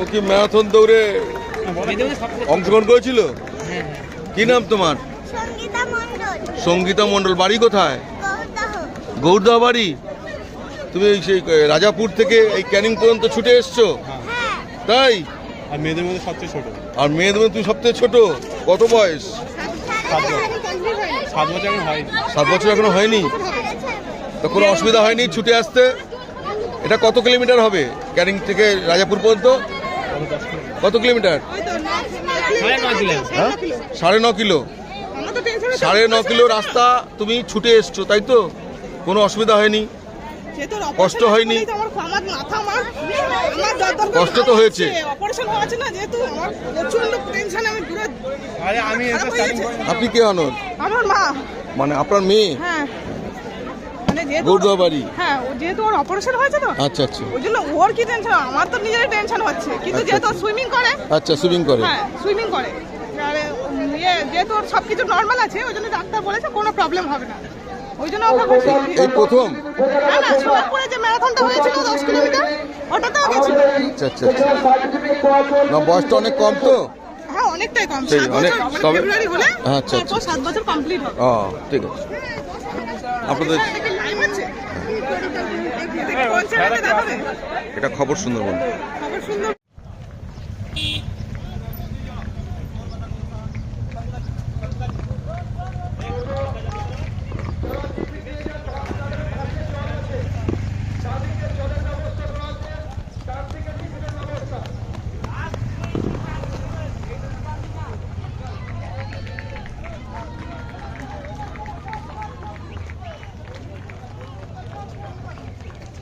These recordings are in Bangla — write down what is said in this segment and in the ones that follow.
ও কি ম্যারাথন দৌড়ে অংশগ্রহণ করেছিল? কি নাম তোমার? সঙ্গীতা মণ্ডল। বাড়ি কোথায়? গৌরদা বাড়ি? তুমি সেই রাজাপুর থেকে এই ক্যানিং পর্যন্ত ছুটে এসছো? হ্যাঁ। তাই? আর মেয়েদের মধ্যে সবচেয়ে ছোট। আর মেয়েদের মধ্যে তুমি সবচেয়ে ছোট? কত বয়স? সাত বছর। সাত বছর এখন হয়নি। সাত বছর এখনও হয়নি? তো কোনো অসুবিধা হয়নি ছুটে আসতে? এটা কত কিলোমিটার হবে ক্যানিং থেকে রাজাপুর পর্যন্ত? কত কিলোমিটার? হ্যাঁ? সাড়ে ন কিলো। সাড়ে ন কিলো রাস্তা তুমি ছুটে এসছো তাই তো? কোনো অসুবিধা হয়নি? কষ্ট হয়নি? কষ্ট তো হয়েছে। হয়ে আপনি কে মা। মানে আপনার মেয়ে? হ্যাঁ। যেহেতু হ্যাঁ ও যেহেতু ওর অপারেশন হয়েছে তো আচ্ছা আচ্ছা। ওই জন্য ওর কি টেনশন আমার তো নিজের টেনশন হচ্ছে। কিন্তু আচ্ছা, যেহেতু আচ্ছা। সুইমিং করে আচ্ছা সুইমিং করে। হ্যাঁ সুইমিং করে। আর ইয়ে যেহেতু ওর সব কিছু নর্মাল আছে ওই জন্য ডাক্তার বলেছে কোনো প্রবলেম হবে না। ওই জন্য এই প্রথম? না না সোনারপুরে যে ম্যারাথনটা হয়েছিল দশ কিলোমিটার ওটাতেও গেছিল। আচ্ছা আচ্ছা আচ্ছা। না বয়সটা অনেক কম তো? হ্যাঁ অনেকটাই কম। সাত অনেক- বছর মানে তবে- ফেব্রুয়ারি হলে আচ্ছা, আচ্ছা। সাত বছর কমপ্লিট হবে। ও ঠিক আছে। আপনাদের দেখি সুন্দরবন। খবর দেখি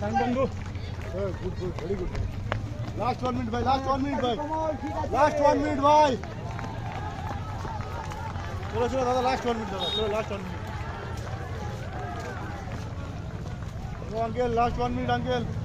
time Bandhu. Yeah, good, good, very good. Last one minute, bhai. Last one minute, bhai. Last one minute, bhai. Chalo, chalo, dada. Last one minute, dada. Chalo, last one minute. Go, uncle. Last one minute, uncle.